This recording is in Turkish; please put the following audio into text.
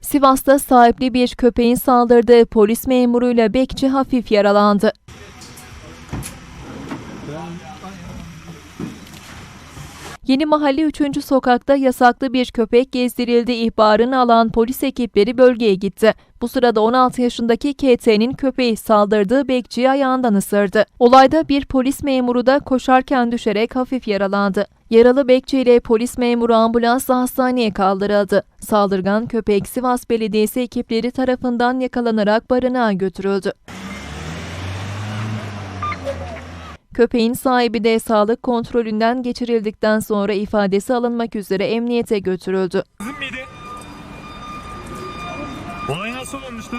Sivas'ta sahipli bir köpeğin saldırdığı polis memuruyla bekçi hafif yaralandı. Yeni Mahalle 3. sokakta yasaklı bir köpek gezdirildi ihbarını alan polis ekipleri bölgeye gitti. Bu sırada 16 yaşındaki KT'nin köpeği saldırdığı bekçiyi ayağından ısırdı. Olayda bir polis memuru da koşarken düşerek hafif yaralandı. Yaralı bekçi ile polis memuru ambulansla hastaneye kaldırıldı. Saldırgan köpek Sivas Belediyesi ekipleri tarafından yakalanarak barınağa götürüldü. Köpeğin sahibi de sağlık kontrolünden geçirildikten sonra ifadesi alınmak üzere emniyete götürüldü. Olay nasıl olmuştu?